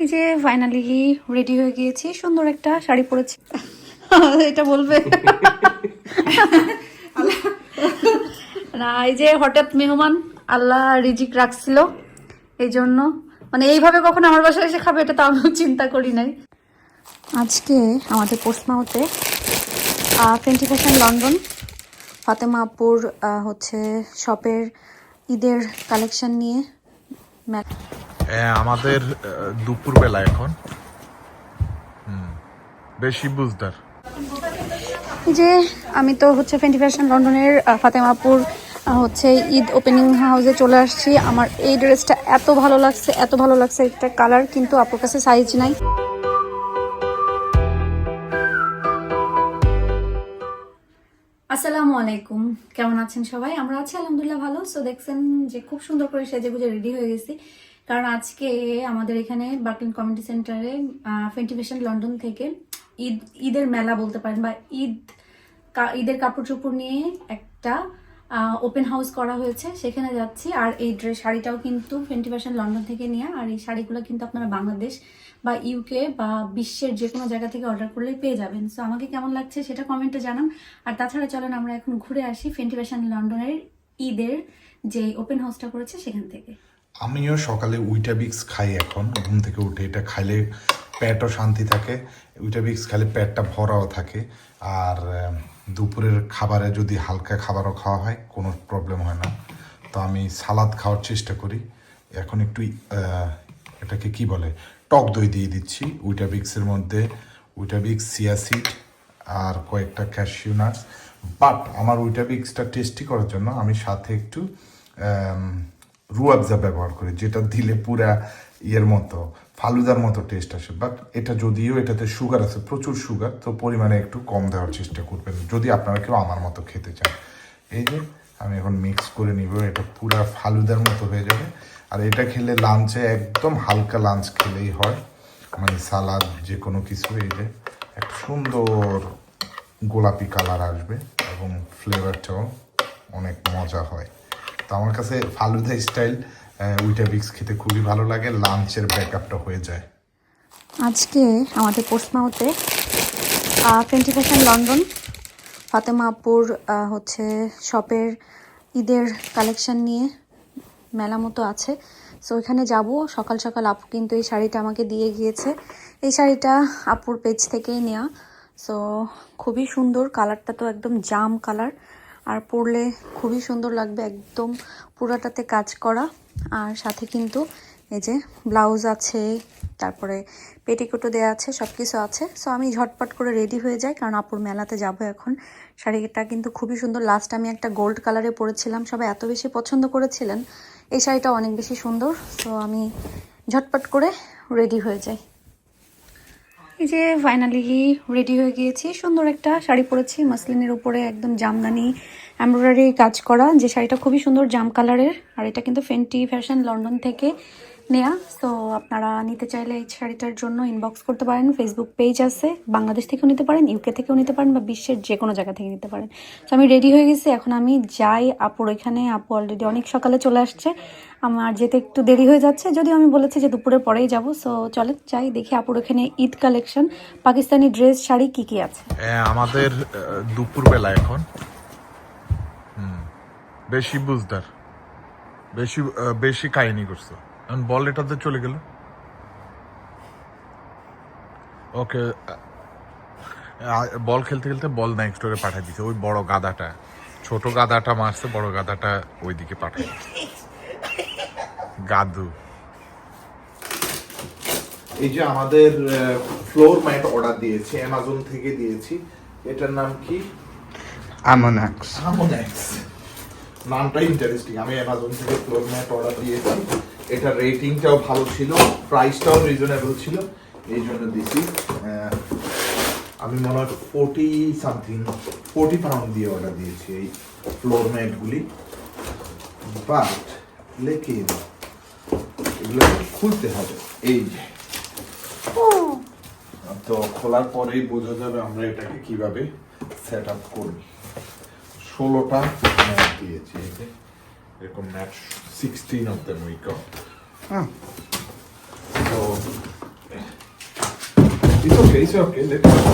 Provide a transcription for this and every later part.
এই যে finally ready হয়ে গিয়েছি সুন্দর একটা শাড়ি পরেছি। এটা বলবে। না এই যে হঠাৎ মেহমান আল্লাহ রিজিক রাখছিল এই জন্য মানে এইভাবে কখন আমার বাসায় এসে খাবে এটা তো আমিও চিন্তা করি নাই। আজকে আমাদের পোস্টমাউতে টোয়েন্টি ফ্যাশন লন্ডন ফাতেমাপুর হচ্ছে শপের ঈদের কালেকশন নিয়ে ম্যা- হ্যাঁ, আমাদের আহ, দুপুরবেলা এখন। বেশি বুঝদার। যে আমি তো হচ্ছে ফেন্টি ফ্যাশন লন্ডনের ফাতেমাপুর হচ্ছে ঈদ ওপেনিং হাউসে চলে আসছি। আমার এই ড্রেসটা এত ভালো লাগছে এত ভালো লাগছে একটা কালার কিন্তু আপুর কাছে সাইজ নাই। আসসালামু আলাইকুম। কেমন আছেন সবাই? আমরা আছি আলহামদুলিল্লাহ ভালো। সো দেখছেন যে খুব সুন্দর করে সেজে গুজে রেডি হয়ে গেছি। কারণ আজকে আমাদের এখানে বার্কলিন কমিউনিটি সেন্টারে ফেন্টিভেশন লন্ডন থেকে ঈদ, ঈদের মেলা বলতে পারেন বা ঈদ ঈদের কাপড় চোপড় নিয়ে একটা ওপেন হাউস করা হয়েছে। সেখানে যাচ্ছি। আর এই ড্রেস শাড়িটাও কিন্তু ফেন্টিভেশন লন্ডন থেকে নিয়ে। আর এই শাড়িগুলো কিন্তু আপনারা বাংলাদেশ বা ইউকে বা বিশ্বের যে কোনো জায়গা থেকে অর্ডার করলেই পেয়ে যাবেন। সো আমাকে কেমন লাগছে সেটা কমেন্টে জানান। আর তাছাড়া চলেন, আমরা এখন ঘুরে আসি ফেন্টিভেশন লন্ডনের ঈদের যে ওপেন হাউসটা করেছে সেখান থেকে। আমিও সকালে উইটাবিক্স খাই এখন, ঘুম থেকে উঠে। এটা খাইলে পেটও শান্তি থাকে উইটাবিক্স খাইলে পেটটা ভরাও থাকে। আর দুপুরের খাবারে যদি হালকা খাবারও খাওয়া হয়, কোনো প্রবলেম হয় না। তো আমি সালাদ খাওয়ার চেষ্টা করি। এখন একটু এটাকে কি বলে, টক দই দিয়ে দিচ্ছি। উইটাবিক্সের মধ্যে উইটাবিক্স সিয়াসিড আর কয়েকটা ক্যাশিউ নাটস। বাট আমার উইটাবিক্সটা টেস্টি করার জন্য আমি সাথে একটু রুয়াবজা ব্যবহার করি, যেটা দিলে পুরা ইয়ের মতো, ফালুদার মতো টেস্ট আসে। বাট এটা যদিও এটাতে সুগার আছে, প্রচুর সুগার তো পরিমাণে একটু কম দেওয়ার চেষ্টা করবেন, যদি আপনারা কেউ আমার মতো খেতে চান। এই যে, আমি এখন মিক্স করে নিব, এটা পুরা ফালুদার মতো হয়ে যাবে। আর এটা খেলে লাঞ্চে একদম হালকা লাঞ্চ খেলেই হয়। মানে সালাদ যে কোনো কিছু, এই যে একটা সুন্দর গোলাপি কালার আসবে এবং ফ্লেভারটাও অনেক মজা হয়। তো আমার কাছে ফালুদা স্টাইল উইটাবিক্স খেতে খুবই ভালো লাগে, লাঞ্চের ব্যাকআপটা হয়ে যায়। আজকে আমাদের পোস্টমাউতে ফেন্টি ফ্যাশন লন্ডন ফাতেমা আপুর হচ্ছে শপের ঈদের কালেকশন নিয়ে মেলা মতো আছে। সো ওইখানে যাব, সকাল সকাল আপু কিন্তু এই শাড়িটা আমাকে দিয়ে গিয়েছে। এই শাড়িটা আপুর পেজ থেকেই নেওয়া। সো খুবই সুন্দর কালারটা তো একদম জাম কালার আর পরলে খুবই সুন্দর লাগবে একদম পুরাটাতে কাজ করা। আর সাথে কিন্তু এই যে ব্লাউজ আছে, তারপরে পেটিকোটও দেওয়া আছে সব কিছু আছে। সো আমি ঝটপট করে রেডি হয়ে যাই, কারণ আপুর মেলাতে যাব এখন। শাড়িটা কিন্তু খুবই সুন্দর। লাস্ট আমি একটা গোল্ড কালারে পরেছিলাম, সবাই এত বেশি পছন্দ করেছিলেন। এই শাড়িটা অনেক বেশি সুন্দর। সো আমি ঝটপট করে রেডি হয়ে যাই। এই যে ফাইনালি রেডি হয়ে গিয়েছি। সুন্দর একটা শাড়ি পরেছি। মাসলিনের উপরে একদম জামদানি এমব্রয়ডারি কাজ করা যে শাড়িটা খুবই সুন্দর জাম কালারের আর এটা কিন্তু ফেন্টি ফ্যাশন লন্ডন থেকে নেয়া। তো আপনারা নিতে চাইলে এই শাড়িটার জন্য ইনবক্স করতে পারেন ফেসবুক পেজ আছে বাংলাদেশ থেকেও নিতে পারেন ইউকে থেকেও নিতে পারেন বা বিশ্বের যে কোনো জায়গা থেকে নিতে পারেন। তো আমি রেডি হয়ে গেছি এখন আমি যাই আপুর ওইখানে। আপু অলরেডি অনেক সকালে চলে আসছে আমার যেতে একটু দেরি হয়ে যাচ্ছে যদিও আমি বলেছি যে দুপুরের পরেই যাব। সো চলেন যাই দেখি আপুর ওখানে ঈদ কালেকশন পাকিস্তানি ড্রেস শাড়ি কি কি আছে? হ্যাঁ, আমাদের দুপুরবেলা এখন বেশি বুঝদার বেশি বেশি কাহিনী করছে। এখন বল এটাতে চলে গেল। ওকে বল খেলতে খেলতে বল নেক্সট ওরে পাঠিয়ে দিছে। ওই বড় গাদাটা ছোট গাদাটা মারছে বড় গাদাটা ওইদিকে পাঠিয়ে দিছে। গাদু। এই যে আমাদের ফ্লোর ম্যাট অর্ডার দিয়েছি অ্যামাজন থেকে দিয়েছি। এটার নাম কি? আমোনাক্স আমোনেক্স নামটা ইন্টারেস্টিং আমি অ্যামাজন থেকে ফ্লোর ম্যাট অর্ডার দিয়েছি। এটা রেটিংটাও ভালো ছিল প্রাইসটাও রিজনেবল ছিল। এই জন্য দিছি। আমি মনে হয় ফোর্টি সামথিং ফোর্টি পাউন্ড দিয়ে অর্ডার দিয়েছি এই ফ্লোর ম্যাটগুলি বাট লেকিন এগুলো খুলতে হবে। এই যে। তো খোলার পরেই বোঝা যাবে আমরা এটাকে কীভাবে সেট আপ করবি। ষোলোটা ম্যাট দিয়েছি এই যে। এরকম mat sixteen of them we got Ah, তো It's okay, it's okay. Let me go.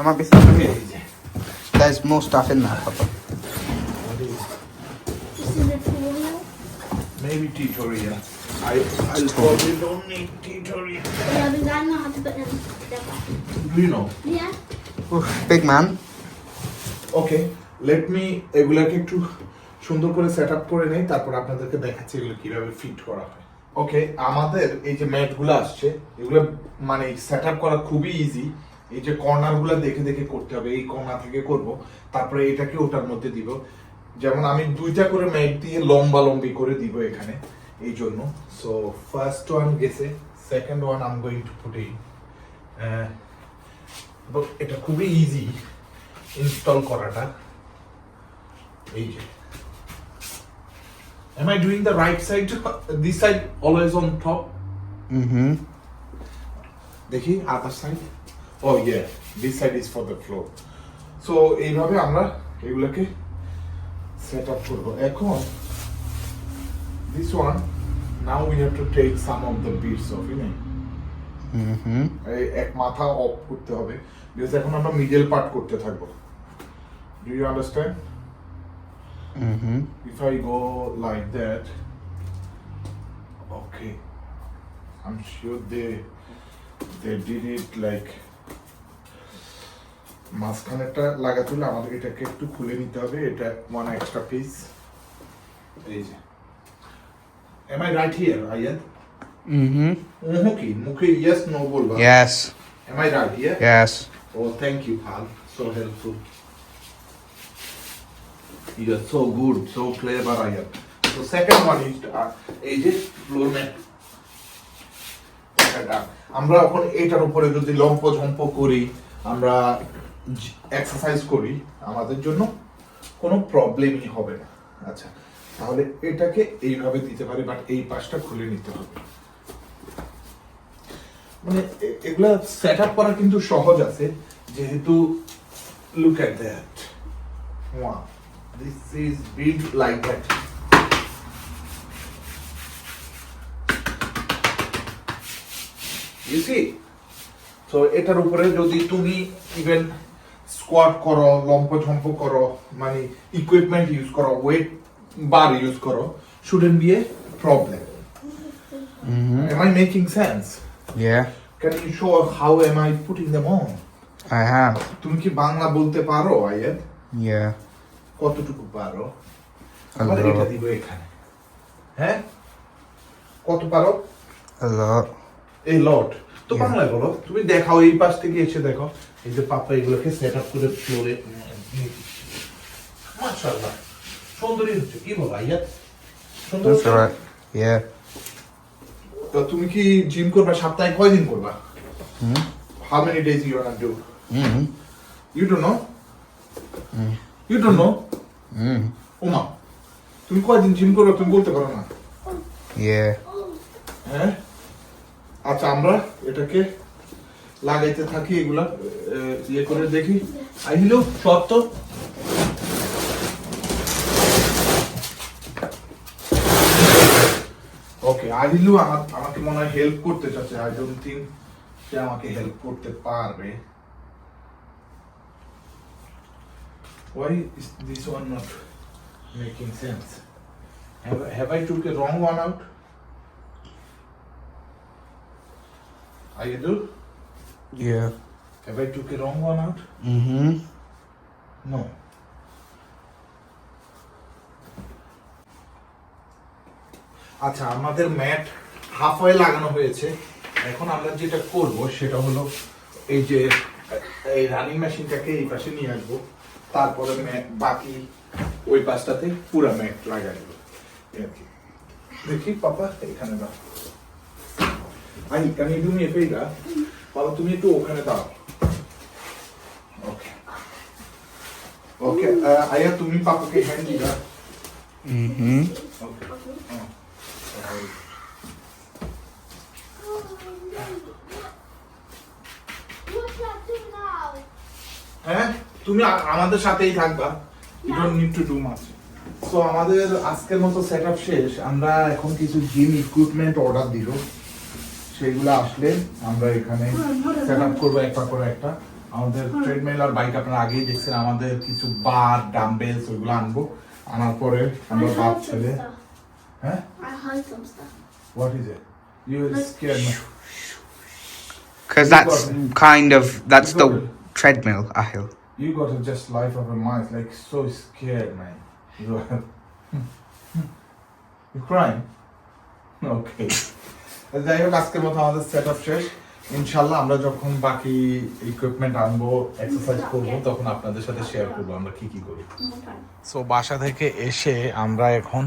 আমার বিছানা Okay. There is more stuff in there, Papa. This is a tutorial. Maybe tutorial. I I probably don't need tutorial. Yeah, because I know how to put them together. Do you know? Yeah. Oof, big man. Okay Let me এগুলাকে একটু সুন্দর করে set up করে নেই, তারপর আপনাদেরকে দেখাচ্ছি এগুলো কীভাবে ফিট করা হয়। ওকে আমাদের এই যে ম্যাটগুলো আসছে, এগুলো মানে সেট আপ করা খুবই ইজি এই যে কর্নারগুলো দেখে দেখে করতে হবে, এই কর্নার থেকে করব, তারপরে এটাকে ওটার মধ্যে দিব। যেমন আমি দুইটা করে ম্যাট দিয়ে লম্বা লম্বি করে দিব এখানে, এই জন্য। সো ফার্স্ট ওয়ান গেছে second one um going to put in এটা খুবই ইজি ইনস্টল করাটা। এই যে Am I doing the right side? This side always on top? Mm-hmm. দেখি আদার সাইড ও ইয়ে this side is for the floor so এইভাবে আমরা এগুলোকে সেট আপ করব এখন this one now we have to take some of the bits of in. এই এক মাথা অফ করতে হবে বিকজ এখন আমরা মিডল পার্ট করতে থাকব do you understand Mm-hmm. if I go like that, okay, I'm sure they they did it like মাঝখানেরটা লাগাতে হলে আমাদের এটাকে একটু খুলে নিতে হবে এটা ওয়ান এক্সট্রা পিস এই যে এম আই রাইট হিয়ার আয়াত Mm-hmm. মুহ কি মুখে ইয়েস নো বলবা Yes. Am I right here Yes. Oh, thank you, pal. So helpful. You are so good, so clever, I am. So second one is uh, এই যে floor mat. আমরা এখন এটার উপরে যদি লম্প ঝম্প করি আমরা এক্সারসাইজ করি আমাদের জন্য কোনো প্রবলেমই হবে না আচ্ছা তাহলে এটাকে এইভাবে দিতে পারি বাট এই পাশটা খুলে নিতে হবে মানে এগুলা সেট আপ করা কিন্তু সহজ আছে যেহেতু look at that one this is build like that you see তো এটার উপরে যদি তুমি ইভেন স্কোয়াট করো লম্প ঝম্প করো মানে ইকুইপমেন্ট ইউজ করো ওয়েট বার ইউজ করো shouldn't be a problem. Am I making sense? Yeah. Can you show how am I putting them on? I have. তুমি কি বাংলা বলতে পারো আয়াত Yeah. কতটুকু পারো? এটা দিব এখানে। হ্যাঁ? কত পারো? এই লট। তো বাংলায় বলো তুমি দেখাও এই পাশ থেকে এসে দেখো এই যে পাপা এগুলোকে সেট আপ করে ফ্লোরে মাশাআল্লাহ। সুন্দরই হচ্ছে। কি বলো আয়াত সুন্দর That's হচ্ছে? তো তুমি কি জিম করবা? সপ্তাহে কয়দিন করবা? Hmm? How many days you want do Mm-hmm. You don't know you don't know Mm. ওমা তুমি কয়দিন জিম করবে তুমি বলতে পারো না? Yeah. হ্যাঁ? আচ্ছা আমরা এটাকে লাগাইতে থাকি এগুলা ইয়ে করে দেখি। আহিলো সত্য ওকে আহিলু আমার- আমাকে মনে হয় হেল্প করতে চাচ্ছে। আই ডোন্ট থিঙ্ক সে আমাকে হেল্প করতে পারবে। Why is this one not making sense? Have, have I took a wrong one out? Are you do? Yeah. Have I took a wrong one out? Mm-hmm. No. আচ্ছা আমাদের mat half way লাগানো হয়েছে এখন আমরা যেটা করব সেটা হলো এই যে এই রানিং মেশিনটাকে এই পাশে নিয়ে আসব তারপরে ম্যাট বাকি ওই পাশটাতে পুরো ম্যাট লাগাই দেবো এই আর কি। দেখি পাপা এখানে দাও I can you do me a favour বাবা তুমি একটু ওখানে দাও ওকে ওকে আয়া তুমি পাপাকে হ্যান্ড দিবা Mm-hmm. Okay What's that do now? হ্যাঁ তুমি আমাদের সাথেই থাকবা। You don't need to do much so আমাদের আজকের মতো সেটআপ শেষ। আমরা এখন কিছু জিম ইকুইপমেন্ট অর্ডার দিল। সেইগুলো আসলে আমরা এখানে সেট আপ করব একটা করে একটা। আমাদের ট্রেডমিল আর বাইক আপনারা আগেই দেখছেন আমাদের কিছু বার ডাম্বেলস ওইগুলো আনব। আনার পরে I আমরা বাপ ছেলে হ্যাঁ. What is it you scare me Because that's kind of that's the treadmill, Ahil. You got a just life of a mice, like so scared, man. You are. you crying? Okay. যাই হোক আজকের মতো আমাদের set up শেষ ইনশাল্লাহ আমরা যখন বাকি ইকুইপমেন্ট আনব এক্সারসাইজ করব তখন আপনাদের সাথে শেয়ার করব আমরা কি কি করি. সো বাসা থেকে এসে আমরা এখন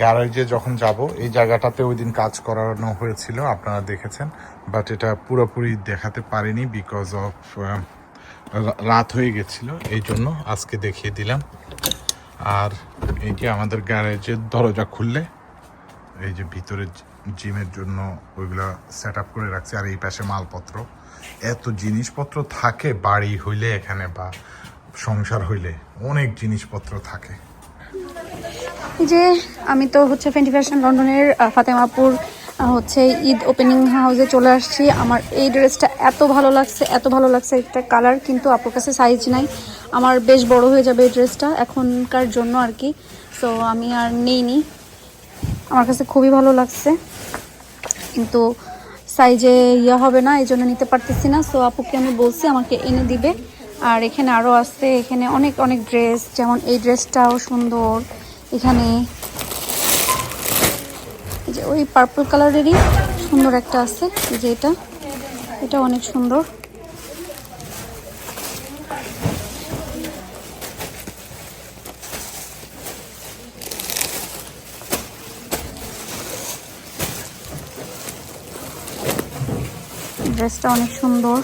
গ্যারেজে যখন যাব এই জায়গাটাতে ওই দিন কাজ করানো হয়েছিল আপনারা দেখেছেন বাট এটা পুরোপুরি দেখাতে পারিনি বিকজ অফ রাত হয়ে গেছিল, এই জন্য আজকে দেখিয়ে দিলাম। আর এই যে আমাদের গ্যারেজের দরজা খুললে, এই যে ভিতরে জিমের জন্য ওইগুলো সেট আপ করে রাখছে, আর এই পাশে মালপত্র। এত জিনিসপত্র থাকে বাড়ি হইলে এখানে বা সংসার হইলে, অনেক জিনিসপত্র থাকে। যে আমি তো হচ্ছে ফেন্টি ফ্যাশন লন্ডনের ফাতেমাপুর হচ্ছে ঈদ ওপেনিং হাউসে চলে আসছি। আমার এই ড্রেসটা এত ভালো লাগছে, এত ভালো লাগছে একটা কালার কিন্তু আপুর কাছে সাইজ নাই। আমার বেশ বড় হয়ে যাবে এই ড্রেসটা এখনকার জন্য আর কি। সো আমি আর নেইনি। আমার কাছে খুবই ভালো লাগছে। কিন্তু সাইজে ইয়ে হবে না, এই জন্য নিতে পারতেছি না। সো আপুকে আমি বলছি, আমাকে এনে দিবে। আর এখানে আরও আছে, এখানে অনেক অনেক ড্রেস যেমন এই ড্রেসটাও সুন্দর। এখানে ওই পার্পল কালারেরই সুন্দর একটা আছে যে এটা। এটা অনেক সুন্দর। ড্রেসটা অনেক সুন্দর।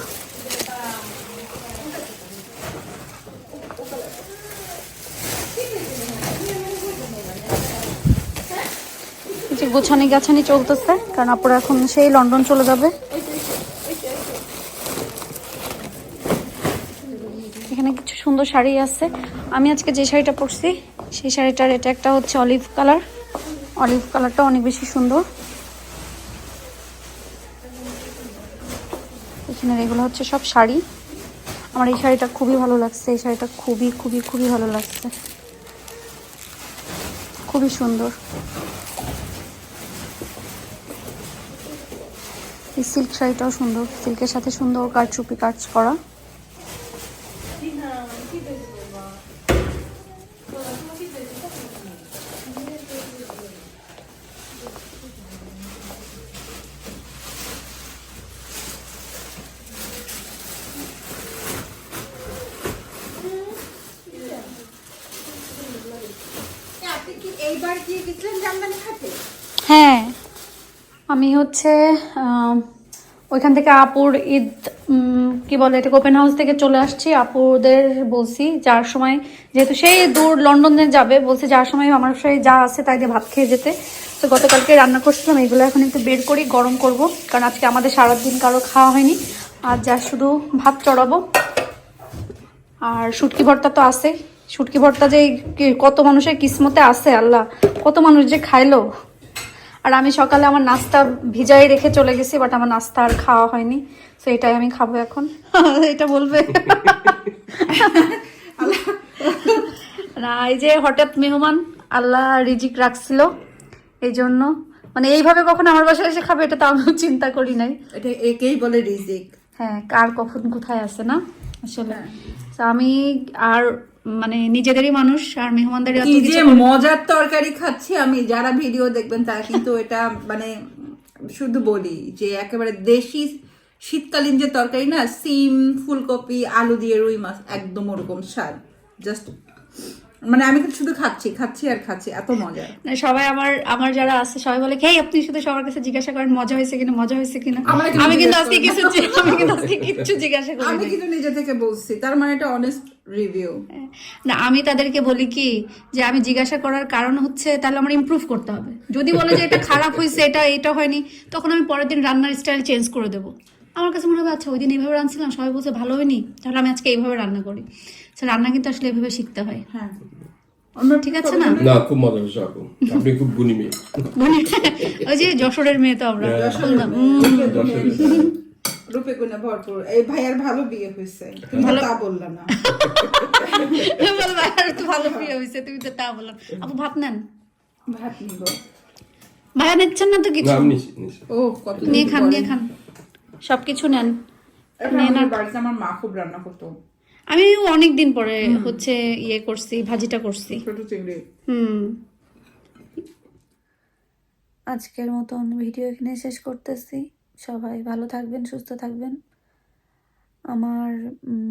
গোছানি গাছানি চলতেছে, কারণ আপুরা এখন সেই লন্ডন চলে যাবে। এখানে কিছু সুন্দর শাড়ি আছে। আমি আজকে যে শাড়িটা পরছি, সেই শাড়িটার এটা একটা হচ্ছে অলিভ কালার। অলিভ কালারটা অনেক বেশি সুন্দর। এখানে এগুলো হচ্ছে সব শাড়ি। আমার এই শাড়িটা খুবই ভালো লাগছে, এই শাড়িটা খুবই খুবই খুবই ভালো লাগছে। খুবই সুন্দর। এই সিল্ক শাড়িটাও সুন্দর। সিল্কের সাথে সুন্দর কাজ করা। আপনি কি এইবার গিয়ে গেছিলেন জামদানি হ্যাঁ আমি হচ্ছে ওইখান থেকে আপুর ঈদ কি বলে এটা ওপেন হাউস থেকে চলে আসছি। আপুদের বলছি, যার সময়, যেহেতু সেই দূর লন্ডনে যাবে, বলছে যার সময় আমার সেই যা আছে তাই দিয়ে ভাত খেয়ে যেতে। তো গতকালকে রান্না করছিলাম এগুলো এখন একটু বের করি, গরম করব, কারণ আজকে আমাদের সারাদিন কারও খাওয়া হয়নি। আর যা শুধু ভাত চড়াবো। আর শুটকি ভর্তা তো আছে। শুটকি ভর্তা যে কত মানুষের কিসমতে আছে, আল্লাহ। কত মানুষ যে খাইলো। আর আমি সকালে আমার নাস্তা ভিজাই রেখে চলে গেছি বাট আমার নাস্তা আর খাওয়া হয়নি তো এটাই আমি খাব এখন। এটা বলবে। না এই যে হঠাৎ মেহমান আল্লাহ রিজিক রাখছিল এই জন্য। মানে এইভাবে কখন আমার বাসায় এসে খাবে এটা তো আমিও চিন্তা করি নাই। এটা একেই বলে রিজিক। হ্যাঁ কার কখন কোথায় আছে না? আসলে। তো আমি আর মানে নিজেদেরই মানুষ আর মেহমানদারি কি যে মজার তরকারি খাচ্ছি আমি যারা ভিডিও দেখবেন তারা কিন্তু এটা মানে শুধু বলি যে একেবারে দেশি শীতকালীন যে তরকারি না সিম ফুলকপি আলু দিয়ে রুই মাছ একদম ওরকম স্বাদ জাস্ট মানে আমি কিন্তু শুধু খাচ্ছি খাচ্ছি আর খাচ্ছি এত মজা। না, সবাই আমার আমার যারা আছে সবাই বলে খেয়ে আপনি শুধু সবার কাছে জিজ্ঞাসা করেন মজা হয়েছে কিনা মজা হয়েছে কিনা? আমি কিন্তু আজকে কিছু আমি কিন্তু আজকে কিচ্ছু জিজ্ঞাসা করি আমি কিন্তু নিজে থেকে বলছি তার মানে এটা অনেস্ট রিভিউ না আমি তাদেরকে বলি কি যে আমি জিজ্ঞাসা করার কারণ হচ্ছে তাহলে আমার ইমপ্রুভ করতে হবে। যদি বলে যে এটা খারাপ হয়েছে এটা এটা হয়নি তখন আমি পরের দিন রান্নার স্টাইল চেঞ্জ করে দেবো। আমার কাছে মনে হবে আচ্ছা ওই দিন এইভাবে রাঁধছিলাম সবাই বলছে ভালো হয়নি তাহলে আমি আজকে এইভাবে রান্না করি। তো রান্না কিন্তু আসলে এভাবে শিখতে হয়। হ্যাঁ। ঠিক আছে না? না খুব মজা হয়েছে আপু। আপনি খুব গুণী মেয়ে। ওই যে যশোরের মেয়ে তো আমরা। রূপে গুণে ভরপুর। এই ভাইয়ার ভালো বিয়ে হয়েছে। তুমি তো বললা না। বলবা, আর তো ভালো প্রিয় হয়েছে তুমি তো তা বললাম আপু ভাত নেন। ভাত নিব। ভাইয়া নিচ্ছেন না তো কিছু? ও কত নিয়ে খান নিয়ে খান। সবকিছু নেন। আমার বাড়িতে আমার মা খুব রান্না করতো। আমি অনেক দিন পরে হচ্ছে ইয়ে করছি ভাজিটা করছি। হুম। আজকের মতন ভিডিও এখানে শেষ করতেছি। সবাই ভালো থাকবেন সুস্থ থাকবেন। আমার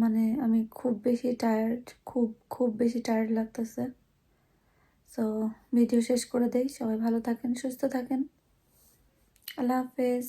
মানে আমি খুব বেশি টায়ার্ড খুব খুব বেশি টায়ার্ড লাগতেছে। সো ভিডিও শেষ করে দেই। সবাই ভালো থাকেন সুস্থ থাকেন। আল্লাহ হাফেজ।